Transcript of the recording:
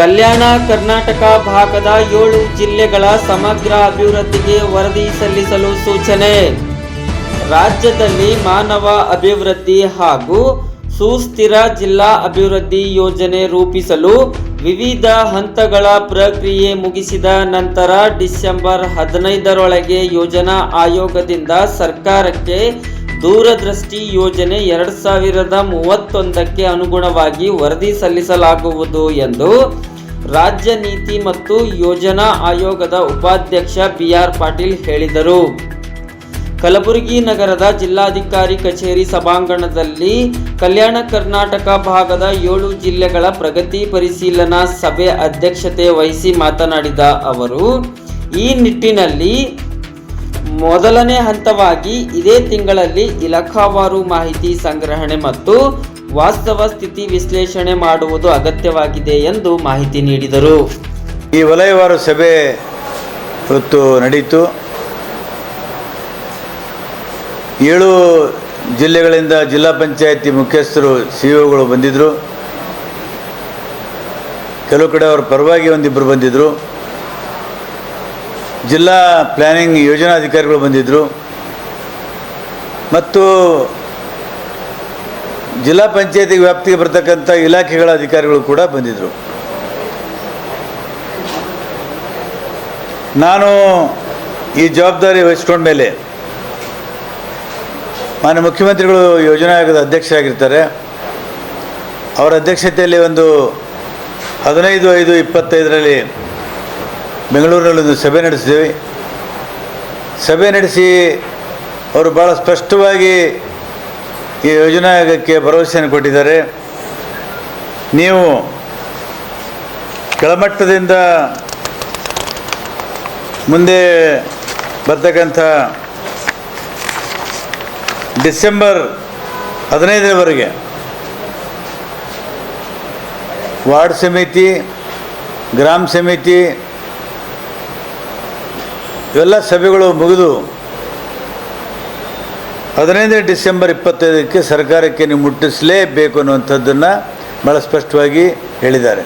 ಕಲ್ಯಾಣ ಕರ್ನಾಟಕ ಭಾಗದ ಏಳು ಜಿಲ್ಲೆಗಳ ಸಮಗ್ರ ಅಭಿವೃದ್ಧಿಗೆ ವರದಿ ಸಲ್ಲಿಸಲು ಸೂಚನೆ. ರಾಜ್ಯದಲ್ಲಿ ಮಾನವ ಅಭಿವೃದ್ಧಿ ಹಾಗೂ ಸುಸ್ಥಿರ ಜಿಲ್ಲಾ ಅಭಿವೃದ್ಧಿ ಯೋಜನೆ ರೂಪಿಸಲು ವಿವಿಧ ಹಂತಗಳ ಪ್ರಕ್ರಿಯೆ ಮುಗಿಸಿದ ನಂತರ ಡಿಸೆಂಬರ್ ಹದಿನೈದರೊಳಗೆ ಯೋಜನಾ ಆಯೋಗದಿಂದ ಸರ್ಕಾರಕ್ಕೆ ದೂರದೃಷ್ಟಿ ಯೋಜನೆ ಎರಡು ಸಾವಿರದ ಮೂವತ್ತೊಂದಕ್ಕೆ ಅನುಗುಣವಾಗಿ ವರದಿ ಸಲ್ಲಿಸಲಾಗುವುದು ಎಂದು ರಾಜ್ಯ ನೀತಿ ಮತ್ತು ಯೋಜನಾ ಆಯೋಗದ ಉಪಾಧ್ಯಕ್ಷ ಬಿ ಆರ್ ಪಾಟೀಲ್ ಹೇಳಿದರು. ಕಲಬುರಗಿ ನಗರದ ಜಿಲ್ಲಾಧಿಕಾರಿ ಕಚೇರಿ ಸಭಾಂಗಣದಲ್ಲಿ ಕಲ್ಯಾಣ ಕರ್ನಾಟಕ ಭಾಗದ ಏಳು ಜಿಲ್ಲೆಗಳ ಪ್ರಗತಿ ಪರಿಶೀಲನಾ ಸಭೆ ಅಧ್ಯಕ್ಷತೆ ವಹಿಸಿ ಮಾತನಾಡಿದ ಅವರು, ಈ ನಿಟ್ಟಿನಲ್ಲಿ ಮೊದಲನೇ ಹಂತವಾಗಿ ಇದೇ ತಿಂಗಳಲ್ಲಿ ಇಲಾಖಾವಾರು ಮಾಹಿತಿ ಸಂಗ್ರಹಣೆ ಮತ್ತು ವಾಸ್ತವ ಸ್ಥಿತಿ ವಿಶ್ಲೇಷಣೆ ಮಾಡುವುದು ಅಗತ್ಯವಾಗಿದೆ ಎಂದು ಮಾಹಿತಿ ನೀಡಿದರು. ಈ ವಲಯವಾರು ಸಭೆ ಇವತ್ತು ನಡೆಯಿತು ಏಳು ಜಿಲ್ಲೆಗಳಿಂದ ಜಿಲ್ಲಾ ಪಂಚಾಯತಿ ಮುಖ್ಯಸ್ಥರು ಸಿ ಒಗಳು ಬಂದಿದ್ದರು ಕೆಲವು ಕಡೆ ಅವರ ಪರವಾಗಿ ಒಂದಿಬ್ಬರು ಬಂದಿದ್ದರು ಜಿಲ್ಲಾ ಪ್ಲ್ಯಾನಿಂಗ್ ಯೋಜನಾಧಿಕಾರಿಗಳು ಬಂದಿದ್ದರು ಮತ್ತು ಜಿಲ್ಲಾ ಪಂಚಾಯತಿ ವ್ಯಾಪ್ತಿಗೆ ಬರ್ತಕ್ಕಂಥ ಇಲಾಖೆಗಳ ಅಧಿಕಾರಿಗಳು ಕೂಡ ಬಂದಿದ್ದರು ನಾನು ಈ ಜವಾಬ್ದಾರಿ ವಹಿಸ್ಕೊಂಡ ಮೇಲೆ ಮಾನ್ಯ ಮುಖ್ಯಮಂತ್ರಿಗಳು ಯೋಜನಾ ಆಯೋಗದ ಅಧ್ಯಕ್ಷರಾಗಿರ್ತಾರೆ. ಅವರ ಅಧ್ಯಕ್ಷತೆಯಲ್ಲಿ ಒಂದು ಹದಿನೈದು ಐದು ಇಪ್ಪತ್ತೈದರಲ್ಲಿ ಬೆಂಗಳೂರಿನಲ್ಲಿ ಒಂದು ಸಭೆ ನಡೆಸಿದ್ದೀವಿ. ಸಭೆ ನಡೆಸಿ ಅವರು ಭಾಳ ಸ್ಪಷ್ಟವಾಗಿ ಈ ಯೋಜನಾ ಆಯೋಗಕ್ಕೆ ಭರವಸೆಯನ್ನು ಕೊಟ್ಟಿದ್ದಾರೆ. ನೀವು ಕೆಳಮಟ್ಟದಿಂದ ಮುಂದೆ ಬರ್ತಕ್ಕಂಥ ಡಿಸೆಂಬರ್ ಹದಿನೈದರವರೆಗೆ ವಾರ್ಡ್ ಸಮಿತಿ, ಗ್ರಾಮ ಸಮಿತಿ, ಇವೆಲ್ಲ ಸಭೆಗಳು ಮುಗಿದು ಹದಿನೈದನೇ ಡಿಸೆಂಬರ್ ಇಪ್ಪತ್ತೈದಕ್ಕೆ ಸರ್ಕಾರಕ್ಕೆ ನೀವು ಮುಟ್ಟಿಸಲೇಬೇಕು ಅನ್ನುವಂಥದ್ದನ್ನು ಭಾಳ ಸ್ಪಷ್ಟವಾಗಿ ಹೇಳಿದ್ದಾರೆ.